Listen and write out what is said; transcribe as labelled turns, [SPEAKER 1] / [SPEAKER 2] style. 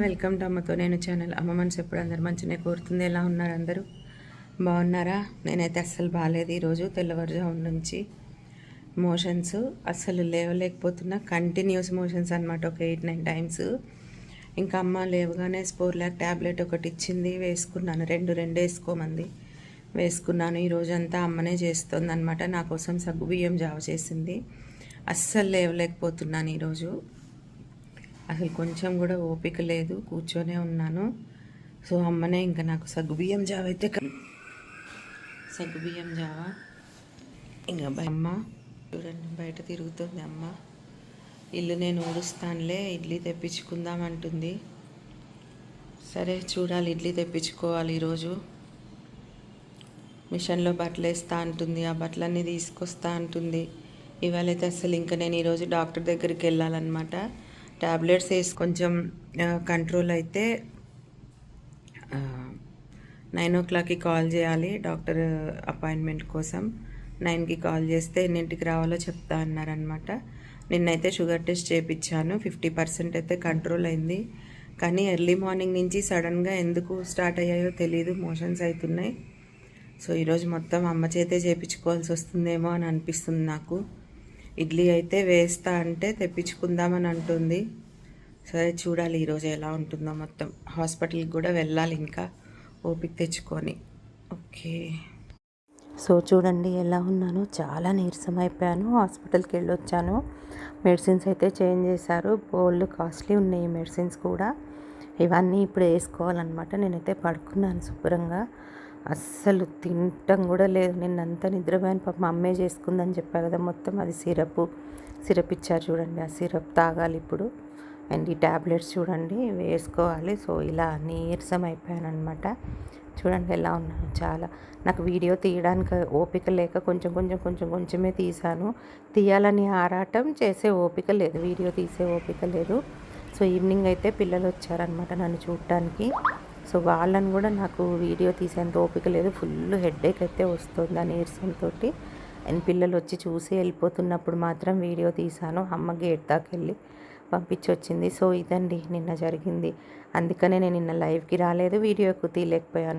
[SPEAKER 1] Welcome to అమ్మతో నేను channel. అమ్మ మనసు ఎప్పుడు అందరు మంచిగా కోరుతుంది. ఎలా ఉన్నారు అందరూ? బాగున్నారా? నేనైతే అస్సలు బాగాలేదు ఈరోజు తెల్లవారుజాము నుంచి. మోషన్స్ అస్సలు లేవలేకపోతున్నా. కంటిన్యూస్ మోషన్స్ అనమాట ఒక ఎయిట్ నైన్ టైమ్స్. ఇంకా అమ్మ లేవగానే స్పోర్ ల్యాక్ ట్యాబ్లెట్ ఒకటి ఇచ్చింది. వేసుకున్నాను. రెండు రెండు వేసుకోమంది. వేసుకున్నాను. ఈరోజు అంతా అమ్మనే చేస్తుంది అనమాట నా కోసం సగ్గు బియ్యం జావ చేసింది. అస్సలు లేవలేకపోతున్నాను ఈరోజు. అసలు కొంచెం కూడా ఓపిక లేదు కూర్చొనే ఉన్నాను. సో అమ్మనే ఇంకా నాకు సగ్గుబియ్యం జావ అయితే సగ్గుబియ్యం జావ. ఇంకా అమ్మ చూడండి బయట తిరుగుతుంది అమ్మ. ఇల్లు నేను ఊడుస్తానులే ఇడ్లీ తెప్పించుకుందాం అంటుంది. సరే చూడాలి ఇడ్లీ తెప్పించుకోవాలి ఈరోజు. మిషన్లో బట్టలు వేస్తా అంటుంది ఆ బట్టలన్నీ తీసుకొస్తా అంటుంది. ఇవాళ అయితే అసలు ఇంకా నేను ఈరోజు డాక్టర్ దగ్గరికి వెళ్ళాలన్నమాట. ట్యాబ్లెట్స్ వేసి కొంచెం కంట్రోల్ అయితే నైన్ ఓ క్లాక్కి కాల్ చేయాలి డాక్టర్ అపాయింట్మెంట్ కోసం. నైన్కి కాల్ చేస్తే ఎన్నింటికి రావాలో చెప్తా అన్నారనమాట నిన్నైతే షుగర్ టెస్ట్ చేయించాను ఫిఫ్టీ పర్సెంట్ అయితే కంట్రోల్ అయింది. కానీ ఎర్లీ మార్నింగ్ నుంచి సడన్గా ఎందుకు స్టార్ట్ అయ్యాయో తెలియదు మోషన్స్ అవుతున్నాయి సో ఈరోజు మొత్తం అమ్మ చేతే చేయించుకోవాల్సి వస్తుందేమో అని అనిపిస్తుంది నాకు. ఇడ్లీ అయితే వేస్తా అంటే తెప్పించుకుందామని అంటుంది సరే చూడాలి ఈరోజు ఎలా ఉంటుందో మొత్తం. హాస్పిటల్కి కూడా వెళ్ళాలి ఇంకా ఓపిక తెచ్చుకొని. ఓకే. సో చూడండి ఎలా ఉన్నాను. చాలా నీరసం అయిపోయాను. హాస్పిటల్కి వెళ్ళొచ్చాను. మెడిసిన్స్ అయితే చేంజ్ చేశారు. బోల్డ్ కాస్ట్లీ ఉన్నాయి మెడిసిన్స్ కూడా. ఇవన్నీ ఇప్పుడు వేసుకోవాలన్నమాట. నేనైతే పడుకున్నాను శుభ్రంగా. అస్సలు తినటం కూడా లేదు. నిన్నంతా నిద్రపోయాను పాప. మా అమ్మే చేసుకుందని చెప్పా కదా మొత్తం అది సిరప్ సిరప్ ఇచ్చారు చూడండి. ఆ సిరప్ తాగాలి ఇప్పుడు. అండ్ ఈ ట్యాబ్లెట్స్ చూడండి వేసుకోవాలి. సో ఇలా నీరసం అయిపోయాను అనమాట చూడండి ఎలా ఉన్నాను చాలా. నాకు వీడియో తీయడానికి ఓపిక లేక కొంచెం కొంచెం కొంచెం కొంచెమే తీసాను తీయాలని ఆరాటం చేసే ఓపిక లేదు. వీడియో తీసే ఓపిక లేదు. సో ఈవినింగ్ అయితే పిల్లలు వచ్చారనమాట నన్ను చూడటానికి సో వాళ్ళని కూడా నాకు వీడియో తీసేంత ఓపిక లేదు. ఫుల్ హెడ్ఏక్ అయితే వస్తుంది ఆ నీరసంతో అండ్ పిల్లలు వచ్చి చూసి వెళ్ళిపోతున్నప్పుడు మాత్రం వీడియో తీశాను. అమ్మ గేట్ దాకా వెళ్ళి పంపించొచ్చింది. సో ఇదండి నిన్న జరిగింది. అందుకనే నేను నిన్న లైవ్కి రాలేదు వీడియో తీయలేకపోయాను.